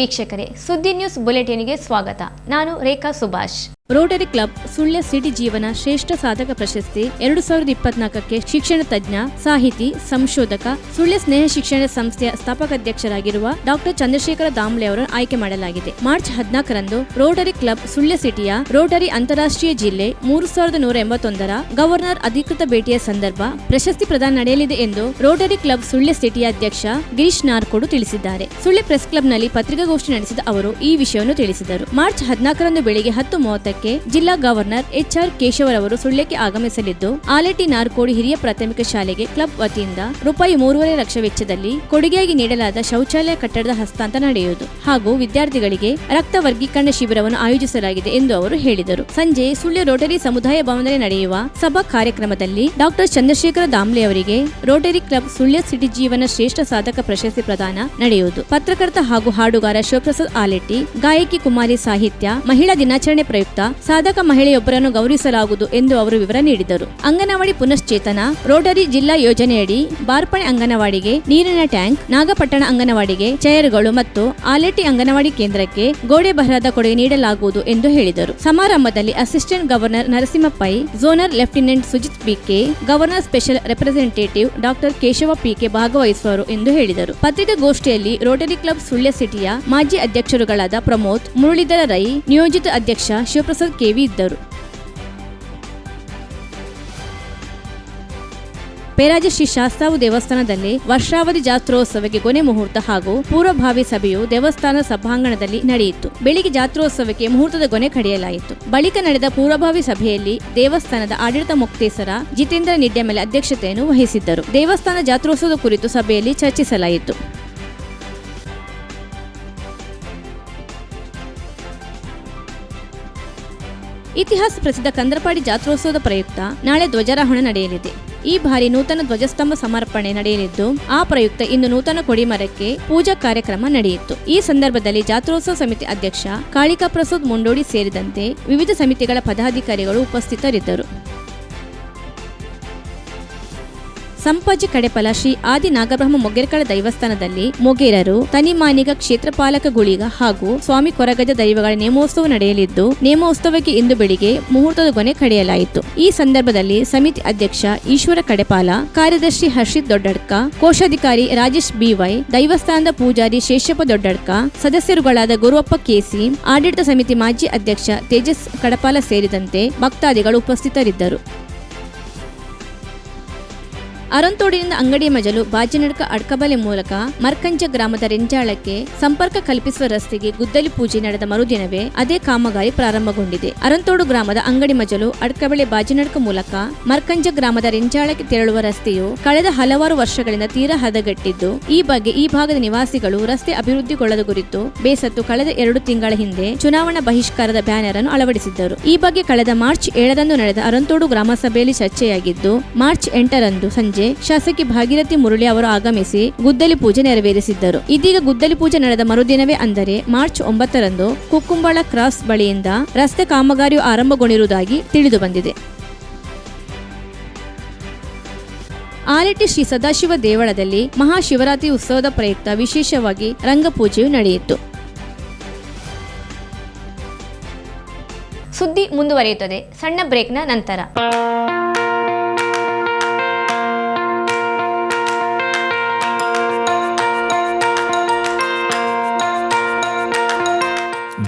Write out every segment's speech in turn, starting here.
ವೀಕ್ಷಕರೇ, ಸುದ್ದಿ ನ್ಯೂಸ್ ಬುಲೆಟಿನ್ಗೆ ಸ್ವಾಗತ. ನಾನು Rekha Subhash. Rotary club Sullia city ಜೀವನ ಶ್ರೇಷ್ಠ ಸಾಧಕ ಪ್ರಶಸ್ತಿ ಎರಡು ಸಾವಿರದ ಇಪ್ಪತ್ನಾಲ್ಕಕ್ಕೆ ಶಿಕ್ಷಣ ತಜ್ಞ, ಸಾಹಿತಿ, ಸಂಶೋಧಕ, ಸುಳ್ಯ ಸ್ನೇಹ ಶಿಕ್ಷಣ ಸಂಸ್ಥೆಯ ಸ್ಥಾಪಕಾಧ್ಯಕ್ಷರಾಗಿರುವ ಡಾಕ್ಟರ್ ಚಂದ್ರಶೇಖರ ದಾಮ್ಲೆ ಅವರನ್ನು ಆಯ್ಕೆ ಮಾಡಲಾಗಿದೆ. ಮಾರ್ಚ್ ಹದಿನಾಲ್ಕರಂದು ರೋಟರಿ ಕ್ಲಬ್ ಸುಳ್ಯ ಸಿಟಿಯ ರೋಟರಿ ಅಂತಾರಾಷ್ಟ್ರೀಯ ಜಿಲ್ಲೆ ಮೂರು ಸಾವಿರದ ನೂರ ಎಂಬತ್ತೊಂದರ ಗವರ್ನರ್ ಅಧಿಕೃತ ಭೇಟಿಯ ಸಂದರ್ಭ ಪ್ರಶಸ್ತಿ ಪ್ರದಾನ ನಡೆಯಲಿದೆ ಎಂದು ರೋಟರಿ ಕ್ಲಬ್ ಸುಳ್ಯ ಸಿಟಿಯ ಅಧ್ಯಕ್ಷ ಗಿರೀಶ್ ನಾರ್ಕೋಡು ತಿಳಿಸಿದ್ದಾರೆ. ಸುಳ್ಯ ಪ್ರೆಸ್ ಕ್ಲಬ್ನಲ್ಲಿ ಪತ್ರಿಕಾಗೋಷ್ಠಿ ನಡೆಸಿದ ಅವರು ಈ ವಿಷಯವನ್ನು ತಿಳಿಸಿದರು. ಮಾರ್ಚ್ ಹದಿನಾಲ್ಕರಂದು ಬೆಳಿಗ್ಗೆ ಹತ್ತು ಮೂವತ್ತಕ್ಕೆ ಜಿಲ್ಲಾ ಗವರ್ನರ್ ಎಚ್ ಆರ್ ಕೇಶವರವರು ಸುಳ್ಯಕ್ಕೆ ಆಗಮಿಸಲಿದ್ದು ಆಲೆಟಿ ನಾರ್ಕೋಡಿ ಹಿರಿಯ ಪ್ರಾಥಮಿಕ ಶಾಲೆಗೆ ಕ್ಲಬ್ ವತಿಯಿಂದ ರೂಪಾಯಿ ಮೂರುವರೆ ಲಕ್ಷ ವೆಚ್ಚದಲ್ಲಿ ಕೊಡುಗೆಯಾಗಿ ನೀಡಲಾದ ಶೌಚಾಲಯ ಕಟ್ಟಡದ ಹಸ್ತಾಂತರ ನಡೆಯುವುದು ಹಾಗೂ ವಿದ್ಯಾರ್ಥಿಗಳಿಗೆ ರಕ್ತ ವರ್ಗೀಕರಣ ಶಿಬಿರವನ್ನು ಆಯೋಜಿಸಲಾಗಿದೆ ಎಂದು ಅವರು ಹೇಳಿದರು. ಸಂಜೆ ಸುಳ್ಯ ರೋಟರಿ ಸಮುದಾಯ ಭವನದಲ್ಲಿ ನಡೆಯುವ ಸಭಾ ಕಾರ್ಯಕ್ರಮದಲ್ಲಿ ಡಾಕ್ಟರ್ ಚಂದ್ರಶೇಖರ ದಾಮ್ಲೆ ಅವರಿಗೆ ರೋಟರಿ ಕ್ಲಬ್ ಸುಳ್ಯ ಸಿಟಿ ಜೀವನ ಶ್ರೇಷ್ಠ ಸಾಧಕ ಪ್ರಶಸ್ತಿ ಪ್ರದಾನ ನಡೆಯುವುದು. ಪತ್ರಕರ್ತ ಹಾಗೂ ಹಾಡುಗಾರ ಶಿವಪ್ರಸಾದ್ ಆಲೆಟ್ಟಿ, ಗಾಯಕಿ ಕುಮಾರಿ ಸಾಹಿತ್ಯ, ಮಹಿಳಾ ದಿನಾಚರಣೆ ಪ್ರಯುಕ್ತ ಸಾಧಕ ಮಹಿಳೆಯೊಬ್ಬರನ್ನು ಗೌರವಿಸಲಾಗುವುದು ಎಂದು ಅವರು ವಿವರ ನೀಡಿದರು. ಅಂಗನವಾಡಿ ಪುನಶ್ಚೇತನ, ರೋಟರಿ ಜಿಲ್ಲಾ ಯೋಜನೆಯಡಿ ಬಾರ್ಪಣೆ ಅಂಗನವಾಡಿಗೆ ನೀರಿನ ಟ್ಯಾಂಕ್, ನಾಗಪಟ್ಟಣ ಅಂಗನವಾಡಿಗೆ ಚೇರ್ಗಳು ಮತ್ತು ಆಲೆಟ್ಟಿ ಅಂಗನವಾಡಿ ಕೇಂದ್ರಕ್ಕೆ ಗೋಡೆ ಬರಹದ ಕೊಡುಗೆ ನೀಡಲಾಗುವುದು ಎಂದು ಹೇಳಿದರು. ಸಮಾರಂಭದಲ್ಲಿ assistant governor Narasimha Pai zoner lieutenant Sujith PK, governor special representative doctor Keshava PK ಭಾಗವಹಿಸುವರು ಎಂದು ಹೇಳಿದರು. ಪತ್ರಿಕಾಗೋಷ್ಠಿಯಲ್ಲಿ ರೋಟರಿ ಕ್ಲಬ್ ಸುಳ್ಯ ಸಿಟಿಯ ಮಾಜಿ ಅಧ್ಯಕ್ಷರುಗಳಾದ ಪ್ರಮೋದ್, ಮುರಳೀಧರ ರೈ, ನಿಯೋಜಿತ ಅಧ್ಯಕ್ಷ ಶಿವಪ್ರಸಾದ್ ಕೆವಿ ಇದ್ದರು. ಪೇರಾಜ ಶ್ರೀ ಶಾಸ್ತಾವು ದೇವಸ್ಥಾನದಲ್ಲಿ ವರ್ಷಾವಧಿ ಜಾತ್ರೋತ್ಸವಕ್ಕೆ ಕೊನೆ ಮುಹೂರ್ತ ಹಾಗೂ ಪೂರ್ವಭಾವಿ ಸಭೆಯು ದೇವಸ್ಥಾನ ಸಭಾಂಗಣದಲ್ಲಿ ನಡೆಯಿತು. ಬೆಳಿಗ್ಗೆ ಜಾತ್ರೋತ್ಸವಕ್ಕೆ ಮುಹೂರ್ತದ ಕೊನೆ ಕಡಿಯಲಾಯಿತು. ಬಳಿಕ ನಡೆದ ಪೂರ್ವಭಾವಿ ಸಭೆಯಲ್ಲಿ ದೇವಸ್ಥಾನದ ಆಡಳಿತ ಮುಕ್ತೇಸರ ಜಿತೇಂದ್ರ ನಿಡ್ಡೆಮೆಲೆ ಅಧ್ಯಕ್ಷತೆಯನ್ನು ವಹಿಸಿದ್ದರು. ದೇವಸ್ಥಾನ ಜಾತ್ರೋತ್ಸವದ ಕುರಿತು ಸಭೆಯಲ್ಲಿ ಚರ್ಚಿಸಲಾಯಿತು. ಇತಿಹಾಸ ಪ್ರಸಿದ್ಧ ಕಂದ್ರಪಾಡಿ ಜಾತ್ರೋತ್ಸವದ ಪ್ರಯುಕ್ತ ನಾಳೆ ಧ್ವಜಾರೋಹಣ ನಡೆಯಲಿದೆ. ಈ ಬಾರಿ ನೂತನ ಧ್ವಜಸ್ತಂಭ ಸಮರ್ಪಣೆ ನಡೆಯಲಿದ್ದು, ಆ ಪ್ರಯುಕ್ತ ಇಂದು ನೂತನ ಕೊಡಿಮರಕ್ಕೆ ಪೂಜಾ ಕಾರ್ಯಕ್ರಮ ನಡೆಯಿತು. ಈ ಸಂದರ್ಭದಲ್ಲಿ ಜಾತ್ರೋತ್ಸವ ಸಮಿತಿ ಅಧ್ಯಕ್ಷ ಕಾಳಿಕಾ ಪ್ರಸಾದ್ ಮುಂಡೋಡಿ ಸೇರಿದಂತೆ ವಿವಿಧ ಸಮಿತಿಗಳ ಪದಾಧಿಕಾರಿಗಳು ಉಪಸ್ಥಿತರಿದ್ದರು. ಸಂಪಾಜಿ ಕಡೆಪಲ ಶ್ರೀ ಆದಿ ನಾಗಬ್ರಹ್ಮ ಮೊಗೇರ್ಕಳ ದೈವಸ್ಥಾನದಲ್ಲಿ ಮೊಗೇರರು, ತನಿಮಾನಿಗ ಕ್ಷೇತ್ರಪಾಲಕ ಗುಳಿಗ ಹಾಗೂ ಸ್ವಾಮಿ ಕೊರಗಜ ದೈವಗಳ ನೇಮೋತ್ಸವ ನಡೆಯಲಿದ್ದು, ನೇಮೋತ್ಸವಕ್ಕೆ ಇಂದು ಬೆಳಿಗ್ಗೆ ಮುಹೂರ್ತದ ಕೊನೆ ಕಡೆಯಲಾಯಿತು. ಈ ಸಂದರ್ಭದಲ್ಲಿ ಸಮಿತಿ ಅಧ್ಯಕ್ಷ ಈಶ್ವರ ಕಡೆಪಾಲ, ಕಾರ್ಯದರ್ಶಿ ಹರ್ಷಿತ್ ದೊಡ್ಡಡ್ಕ, ಕೋಶಾಧಿಕಾರಿ ರಾಜೇಶ್ ಬಿವೈ ದೈವಸ್ಥಾನದ ಪೂಜಾರಿ ಶೇಷಪ್ಪ ದೊಡ್ಡಡ್ಕ, ಸದಸ್ಯರುಗಳಾದ ಗುರುವಪ್ಪ ಕೆಸಿ ಆಡಳಿತ ಸಮಿತಿ ಮಾಜಿ ಅಧ್ಯಕ್ಷ ತೇಜಸ್ ಕಡಪಾಲ ಸೇರಿದಂತೆ ಭಕ್ತಾದಿಗಳು ಉಪಸ್ಥಿತರಿದ್ದರು. ಅರಂತೋಡಿನಿಂದ ಅಂಗಡಿ ಮಜಲು ಬಾಜಿನಡ್ಕ ಅಡ್ಕಬಲೆ ಮೂಲಕ ಮರ್ಕಂಜ ಗ್ರಾಮದ ರೆಂಜಾಳಕ್ಕೆ ಸಂಪರ್ಕ ಕಲ್ಪಿಸುವ ರಸ್ತೆಗೆ ಗುದ್ದಲಿ ಪೂಜೆ ನಡೆದ ಮರುದಿನವೇ ಅದೇ ಕಾಮಗಾರಿ ಪ್ರಾರಂಭಗೊಂಡಿದೆ. ಅರಂತೋಡು ಗ್ರಾಮದ ಅಂಗಡಿ ಮಜಲು ಅಡ್ಕಬಳೆ ಬಾಜಿನಡ್ಕ ಮೂಲಕ ಮರ್ಕಂಜ ಗ್ರಾಮದ ರೆಂಜಾಳಕ್ಕೆ ತೆರಳುವ ರಸ್ತೆಯು ಕಳೆದ ಹಲವಾರು ವರ್ಷಗಳಿಂದ ತೀರಾ ಹದಗೆಟ್ಟಿದ್ದು, ಈ ಬಗ್ಗೆ ಈ ಭಾಗದ ನಿವಾಸಿಗಳು ರಸ್ತೆ ಅಭಿವೃದ್ಧಿಗೊಳ್ಳದ ಕುರಿತು ಬೇಸತ್ತು ಕಳೆದ ಎರಡು ತಿಂಗಳ ಹಿಂದೆ ಚುನಾವಣಾ ಬಹಿಷ್ಕಾರದ ಬ್ಯಾನರ್ ಅನ್ನು ಅಳವಡಿಸಿದ್ದರು. ಈ ಬಗ್ಗೆ ಕಳೆದ ಮಾರ್ಚ್ ಏಳರಂದು ನಡೆದ ಅರಂತೋಡು ಗ್ರಾಮಸಭೆಯಲ್ಲಿ ಚರ್ಚೆಯಾಗಿದ್ದು, ಮಾರ್ಚ್ ಎಂಟರಂದು ಸಂಜೆ ಶಾಸಕಿ ಭಾಗೀರಥಿ ಮುರಳಿ ಅವರು ಆಗಮಿಸಿ ಗುದ್ದಲಿ ಪೂಜೆ ನೆರವೇರಿಸಿದ್ದರು. ಇದೀಗ ಗುದ್ದಲಿ ಪೂಜೆ ನಡೆದ ಮರುದಿನವೇ ಅಂದರೆ ಮಾರ್ಚ್ ಒಂಬತ್ತರಂದು ಕುಕ್ಕುಂಬಳ ಕ್ರಾಸ್ ಬಳಿಯಿಂದ ರಸ್ತೆ ಕಾಮಗಾರಿಯು ಆರಂಭಗೊಂಡಿರುವುದಾಗಿ ತಿಳಿದು ಬಂದಿದೆ. ಆಲಟ್ಟಿ ಶ್ರೀ ಸದಾಶಿವ ದೇವಳದಲ್ಲಿ ಮಹಾಶಿವರಾತ್ರಿ ಉತ್ಸವದ ಪ್ರಯುಕ್ತ ವಿಶೇಷವಾಗಿ ರಂಗಪೂಜೆಯು ನಡೆಯಿತು. ಸುದ್ದಿ ಮುಂದುವರಿಯುತ್ತದೆ. ಸಣ್ಣ ಬ್ರೇಕ್ನ ನಂತರ.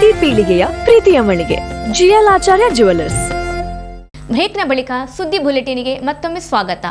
ಪ್ರತಿ ಪೀಳಿಗೆಯ ಪ್ರೀತಿಯ ಮಳಿಗೆ. ಜಿಎಲ್ ಆಚಾರ್ಯ ಜುವೆಲ್ಲರ್ಸ್ ಬ್ರೇಕ್ನ ಬಳಿಕ ಸುದ್ದಿ ಬುಲೆಟಿನ್ಗೆ ಮತ್ತೊಮ್ಮೆ ಸ್ವಾಗತ.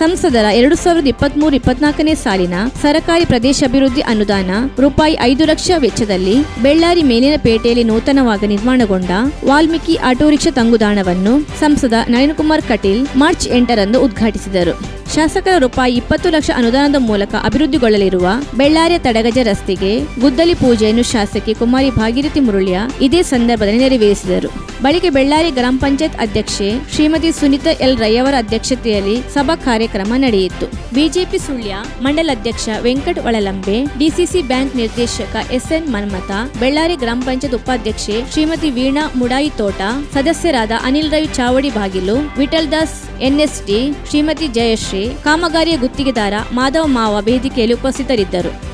ಸಂಸದರ ಎರಡು ಸಾವಿರದ ಇಪ್ಪತ್ಮೂರು ಇಪ್ಪತ್ನಾಲ್ಕನೇ ಸಾಲಿನ ಸರಕಾರಿ ಪ್ರದೇಶಾಭಿವೃದ್ಧಿ ಅನುದಾನ ರೂಪಾಯಿ ಐದು ಲಕ್ಷ ವೆಚ್ಚದಲ್ಲಿ ಬೆಳ್ಳಾರಿ ಮೇಲಿನ ಪೇಟೆಯಲ್ಲಿ ನೂತನವಾಗಿ ನಿರ್ಮಾಣಗೊಂಡ ವಾಲ್ಮೀಕಿ ಆಟೋರಿಕ್ಷಾ ತಂಗುದಾಣವನ್ನು ಸಂಸದ ನಳಿನ್ ಕುಮಾರ್ ಕಟೀಲ್ ಮಾರ್ಚ್ ಎಂಟರಂದು ಉದ್ಘಾಟಿಸಿದರು. ಶಾಸಕರ ರೂಪಾಯಿ ಇಪ್ಪತ್ತು ಲಕ್ಷ ಅನುದಾನದ ಮೂಲಕ ಅಭಿವೃದ್ಧಿಗೊಳ್ಳಲಿರುವ ಬೆಳ್ಳಾರಿಯ ತಡಗಜ ರಸ್ತೆಗೆ ಗುದ್ದಲಿ ಪೂಜೆಯನ್ನು ಶಾಸಕಿ ಕುಮಾರಿ ಭಾಗೀರಥಿ ಮುರುಳಿಯ ಇದೇ ಸಂದರ್ಭದಲ್ಲಿ ನೆರವೇರಿಸಿದರು. ಬಳಿಕ ಬೆಳ್ಳಾರಿ ಗ್ರಾಮ ಪಂಚಾಯತ್ ಅಧ್ಯಕ್ಷೆ ಶ್ರೀಮತಿ ಸುನೀತಾ ಎಲ್ ರೈಯವರ ಅಧ್ಯಕ್ಷತೆಯಲ್ಲಿ ಸಭಾ ಕಾರ್ಯಕ್ರಮ ನಡೆಯಿತು. ಬಿಜೆಪಿ ಸುಳ್ಯ ಮಂಡಲ ಅಧ್ಯಕ್ಷ ವೆಂಕಟ್ ಒಳಲಂಬೆ, ಡಿಸಿಸಿ ಬ್ಯಾಂಕ್ ನಿರ್ದೇಶಕ ಎಸ್ಎನ್ ಮನ್ಮಥ, ಬೆಳ್ಳಾರಿ ಗ್ರಾಮ ಪಂಚಾಯತ್ ಉಪಾಧ್ಯಕ್ಷೆ ಶ್ರೀಮತಿ ವೀಣಾ ಮುಡಾಯಿ ತೋಟ ಸದಸ್ಯರಾದ ಅನಿಲ್ ರವಿ ಚಾವಡಿ ಬಾಗಿಲು ವಿಠಲ್ ದಾಸ್ ಎನ್ಎಸ್ಟಿ, ಶ್ರೀಮತಿ ಜಯಶ್ರೀ ಕಾಮಗಾರಿಯ ಗುತ್ತಿಗೆದಾರ ಮಾಧವ ಮಾವ ವೇದಿಕೆಯಲ್ಲಿ ಉಪಸ್ಥಿತರಿದ್ದರು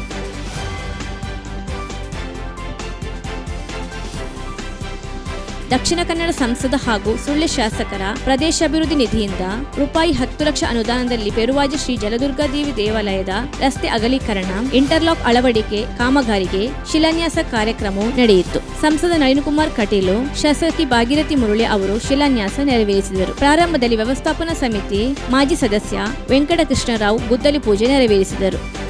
ದಕ್ಷಿಣ ಕನ್ನಡ ಸಂಸದ ಹಾಗೂ ಸುಳ್ಯ ಶಾಸಕರ ಪ್ರದೇಶಾಭಿವೃದ್ಧಿ ನಿಧಿಯಿಂದ ರೂಪಾಯಿ ಹತ್ತು ಲಕ್ಷ ಅನುದಾನದಲ್ಲಿ ಪೆರುವಾಜಿ ಶ್ರೀ ಜಲದುರ್ಗಾದೇವಿ ದೇವಾಲಯದ ರಸ್ತೆ ಅಗಲೀಕರಣ, ಇಂಟರ್ಲಾಕ್ ಅಳವಡಿಕೆ ಕಾಮಗಾರಿಗೆ ಶಿಲಾನ್ಯಾಸ ಕಾರ್ಯಕ್ರಮವು ನಡೆಯಿತು. ಸಂಸದ ನಳಿನ್ ಕುಮಾರ್ ಕಟೀಲು, ಶಾಸಕಿ ಭಾಗೀರಥಿ ಮುರುಳಿ ಅವರು ಶಿಲಾನ್ಯಾಸ ನೆರವೇರಿಸಿದರು. ಪ್ರಾರಂಭದಲ್ಲಿ ವ್ಯವಸ್ಥಾಪನಾ ಸಮಿತಿ ಮಾಜಿ ಸದಸ್ಯ ವೆಂಕಟಕೃಷ್ಣರಾವ್ ಗುದ್ದಲಿ ಪೂಜೆ ನೆರವೇರಿಸಿದರು.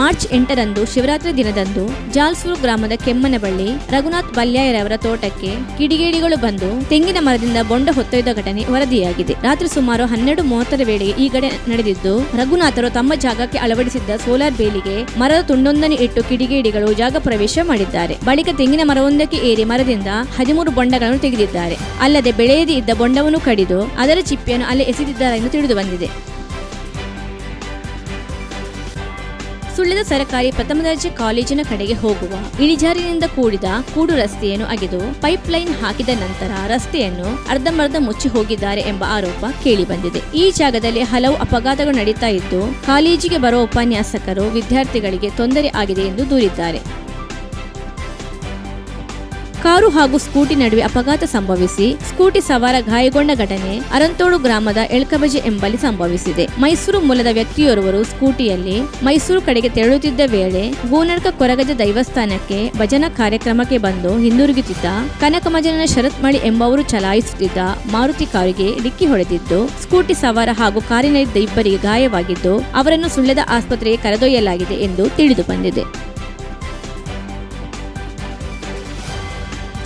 ಮಾರ್ಚ್ ಎಂಟರಂದು ಶಿವರಾತ್ರಿ ದಿನದಂದು ಜಾಲ್ಸೂರು ಗ್ರಾಮದ ಕೆಮ್ಮನಬಳ್ಳಿ ರಘುನಾಥ್ ಬಲ್ಯಾಯರವರ ತೋಟಕ್ಕೆ ಕಿಡಿಗೇಡಿಗಳು ಬಂದು ತೆಂಗಿನ ಮರದಿಂದ ಬೊಂಡ ಹೊತ್ತೊಯ್ದ ಘಟನೆ ವರದಿಯಾಗಿದೆ. ರಾತ್ರಿ ಸುಮಾರು ಹನ್ನೆರಡು ಮೂವತ್ತರ ವೇಳೆಗೆ ಈ ಘಟನೆ ನಡೆದಿದ್ದು, ರಘುನಾಥರು ತಮ್ಮ ಜಾಗಕ್ಕೆ ಅಳವಡಿಸಿದ್ದ ಸೋಲಾರ್ ಬೇಲಿಗೆ ಮರದ ತುಂಡೊಂದನ್ನು ಇಟ್ಟು ಕಿಡಿಗೇಡಿಗಳು ಜಾಗ ಪ್ರವೇಶ ಮಾಡಿದ್ದಾರೆ. ಬಳಿಕ ತೆಂಗಿನ ಮರವೊಂದಕ್ಕೆ ಏರಿ ಮರದಿಂದ ಹದಿಮೂರು ಬೊಂಡಗಳನ್ನು ತೆಗೆದಿದ್ದಾರೆ. ಅಲ್ಲದೆ ಬೆಳೆಯದೇ ಇದ್ದ ಬೊಂಡವನ್ನು ಕಡಿದು ಅದರ ಚಿಪ್ಪಿಯನ್ನು ಅಲ್ಲಿ ಎಸೆದಿದ್ದಾರೆ ಎಂದು ತಿಳಿದು ಬಂದಿದೆ. ಸುಳ್ಯದ ಸರ್ಕಾರಿ ಪ್ರಥಮ ದರ್ಜೆ ಕಾಲೇಜಿನ ಕಡೆಗೆ ಹೋಗುವ ಇಳಿಜಾರಿನಿಂದ ಕೂಡಿದ ಕೂಡು ರಸ್ತೆಯನ್ನು ಅಗೆದು ಪೈಪ್ ಲೈನ್ ಹಾಕಿದ ನಂತರ ರಸ್ತೆಯನ್ನು ಅರ್ಧಂಬರ್ಧ ಮುಚ್ಚಿ ಹೋಗಿದ್ದಾರೆ ಎಂಬ ಆರೋಪ ಕೇಳಿಬಂದಿದೆ. ಈ ಜಾಗದಲ್ಲಿ ಹಲವು ಅಪಘಾತಗಳು ನಡೀತಾ ಇದ್ದು, ಕಾಲೇಜಿಗೆ ಬರುವ ಉಪನ್ಯಾಸಕರು ವಿದ್ಯಾರ್ಥಿಗಳಿಗೆ ತೊಂದರೆ ಆಗಿದೆ ಎಂದು ದೂರಿದ್ದಾರೆ. ಕಾರು ಹಾಗೂ ಸ್ಕೂಟಿ ನಡುವೆ ಅಪಘಾತ ಸಂಭವಿಸಿ ಸ್ಕೂಟಿ ಸವಾರ ಗಾಯಗೊಂಡ ಘಟನೆ ಅರಂತೋಡು ಗ್ರಾಮದ ಎಳ್ಕಬಜೆ ಎಂಬಲ್ಲಿ ಸಂಭವಿಸಿದೆ. ಮೈಸೂರು ಮೂಲದ ವ್ಯಕ್ತಿಯೋರ್ವರು ಸ್ಕೂಟಿಯಲ್ಲಿ ಮೈಸೂರು ಕಡೆಗೆ ತೆರಳುತ್ತಿದ್ದ ವೇಳೆ ಗೋನಡ್ಕ ಕೊರಗಜ ದೈವಸ್ಥಾನಕ್ಕೆ ಭಜನಾ ಕಾರ್ಯಕ್ರಮಕ್ಕೆ ಬಂದು ಹಿಂದಿರುಗುತ್ತಿದ್ದ ಕನಕಮಜನ ಶರತ್ ಮಳಿ ಎಂಬವರು ಚಲಾಯಿಸುತ್ತಿದ್ದ ಮಾರುತಿ ಕಾರಿಗೆ ಡಿಕ್ಕಿ ಹೊಡೆದಿದ್ದು, ಸ್ಕೂಟಿ ಸವಾರ ಹಾಗೂ ಕಾರಿನಲ್ಲಿದ್ದ ಇಬ್ಬರಿಗೆ ಗಾಯವಾಗಿದ್ದು, ಅವರನ್ನು ಸುಳ್ಳದ ಆಸ್ಪತ್ರೆಗೆ ಕರೆದೊಯ್ಯಲಾಗಿದೆ ಎಂದು ತಿಳಿದು ಬಂದಿದೆ.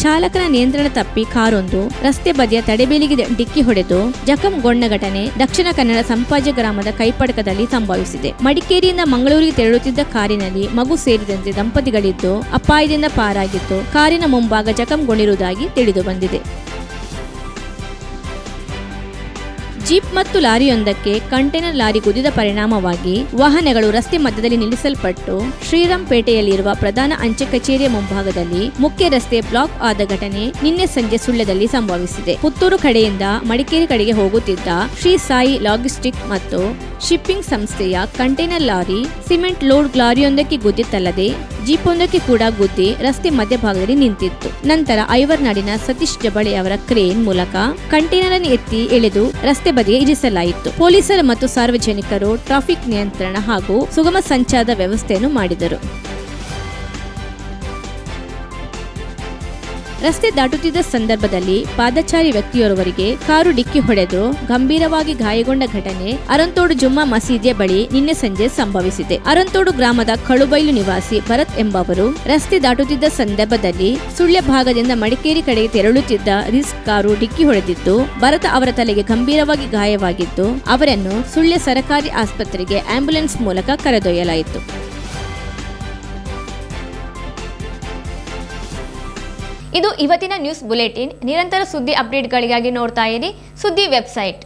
ಚಾಲಕನ ನಿಯಂತ್ರಣ ತಪ್ಪಿ ಕಾರೊಂದು ರಸ್ತೆ ಬದಿಯ ತಡೆಬೇಲಿಗೆ ಡಿಕ್ಕಿ ಹೊಡೆದು ಜಖಂಗೊಂಡ ಘಟನೆ ದಕ್ಷಿಣ ಕನ್ನಡ ಸಂಪಾಜೆ ಗ್ರಾಮದ ಕೈಪಡಕದಲ್ಲಿ ಸಂಭವಿಸಿದೆ. ಮಡಿಕೇರಿಯಿಂದ ಮಂಗಳೂರಿಗೆ ತೆರಳುತ್ತಿದ್ದ ಕಾರಿನಲ್ಲಿ ಮಗು ಸೇರಿದಂತೆ ದಂಪತಿಗಳಿದ್ದು ಅಪಾಯದಿಂದ ಪಾರಾಗಿದ್ದು ಕಾರಿನ ಮುಂಭಾಗ ಜಖಂಗೊಂಡಿರುವುದಾಗಿ ತಿಳಿದು ಬಂದಿದೆ. ಜೀಪ್ ಮತ್ತು ಲಾರಿಯೊಂದಕ್ಕೆ ಕಂಟೈನರ್ ಲಾರಿ ಕುದಿದ ಪರಿಣಾಮವಾಗಿ ವಾಹನಗಳು ರಸ್ತೆ ಮಧ್ಯದಲ್ಲಿ ನಿಲ್ಲಿಸಲ್ಪಟ್ಟು ಶ್ರೀರಾಮ್ಪೇಟೆಯಲ್ಲಿರುವ ಪ್ರಧಾನ ಅಂಚೆ ಕಚೇರಿಯ ಮುಂಭಾಗದಲ್ಲಿ ಮುಖ್ಯ ರಸ್ತೆ ಬ್ಲಾಕ್ ಆದ ಘಟನೆ ನಿನ್ನೆ ಸಂಜೆ ಸುಳ್ಯದಲ್ಲಿ ಸಂಭವಿಸಿದೆ. ಪುತ್ತೂರು ಕಡೆಯಿಂದ ಮಡಿಕೇರಿ ಕಡೆಗೆ ಹೋಗುತ್ತಿದ್ದ ಶ್ರೀ ಸಾಯಿ ಲಾಜಿಸ್ಟಿಕ್ ಮತ್ತು ಶಿಪ್ಪಿಂಗ್ ಸಂಸ್ಥೆಯ ಕಂಟೈನರ್ ಲಾರಿ ಸಿಮೆಂಟ್ ಲೋಡ್ ಲಾರಿಯೊಂದಕ್ಕೆ ಗುದ್ದಿತ್ತಲ್ಲದೆ ಜೀಪೊಂದಕ್ಕೆ ಕೂಡ ಗುದ್ದಿ ರಸ್ತೆ ಮಧ್ಯಭಾಗದಲ್ಲಿ ನಿಂತಿತ್ತು. ನಂತರ ಐವರ್ನಾಡಿನ ಸತೀಶ್ ಜಬಳೆ ಅವರ ಕ್ರೇನ್ ಮೂಲಕ ಕಂಟೈನರ್ ಎತ್ತಿ ಎಳೆದು ರಸ್ತೆ ಬದಿಗೆ ಇರಿಸಲಾಯಿತು. ಪೊಲೀಸರು ಮತ್ತು ಸಾರ್ವಜನಿಕರು ಟ್ರಾಫಿಕ್ ನಿಯಂತ್ರಣ ಹಾಗೂ ಸುಗಮ ಸಂಚಾರದ ವ್ಯವಸ್ಥೆಯನ್ನು ಮಾಡಿದರು. ರಸ್ತೆ ದಾಟುತ್ತಿದ್ದ ಸಂದರ್ಭದಲ್ಲಿ ಪಾದಚಾರಿ ವ್ಯಕ್ತಿಯೋರ್ವರಿಗೆ ಕಾರು ಡಿಕ್ಕಿ ಹೊಡೆದು ಗಂಭೀರವಾಗಿ ಗಾಯಗೊಂಡ ಘಟನೆ ಅರಂತೋಡು ಜುಮ್ಮಾ ಮಸೀದಿಯ ಬಳಿ ನಿನ್ನೆ ಸಂಜೆ ಸಂಭವಿಸಿದೆ. ಅರಂತೋಡು ಗ್ರಾಮದ ಕಳುಬೈಲು ನಿವಾಸಿ ಭರತ್ ಎಂಬವರು ರಸ್ತೆ ದಾಟುತ್ತಿದ್ದ ಸಂದರ್ಭದಲ್ಲಿ ಸುಳ್ಯ ಭಾಗದಿಂದ ಮಡಿಕೇರಿ ಕಡೆಗೆ ತೆರಳುತ್ತಿದ್ದ ರಿಸ್ಕ್ ಕಾರು ಡಿಕ್ಕಿ ಹೊಡೆದಿದ್ದು, ಭರತ್ ಅವರ ತಲೆಗೆ ಗಂಭೀರವಾಗಿ ಗಾಯವಾಗಿದ್ದು, ಅವರನ್ನು ಸುಳ್ಯ ಸರಕಾರಿ ಆಸ್ಪತ್ರೆಗೆ ಆಂಬ್ಯುಲೆನ್ಸ್ ಮೂಲಕ ಕರೆದೊಯ್ಯಲಾಯಿತು. ಇದು ಇವತ್ತಿನ ನ್ಯೂಸ್ ಬುಲೆಟಿನ್. ನಿರಂತರ ಸುದ್ದಿ ಅಪ್ಡೇಟ್ಗಳಿಗಾಗಿ ನೋಡ್ತಾ ಇರಿ. ಸುದ್ದಿ ವೆಬ್ಸೈಟ್.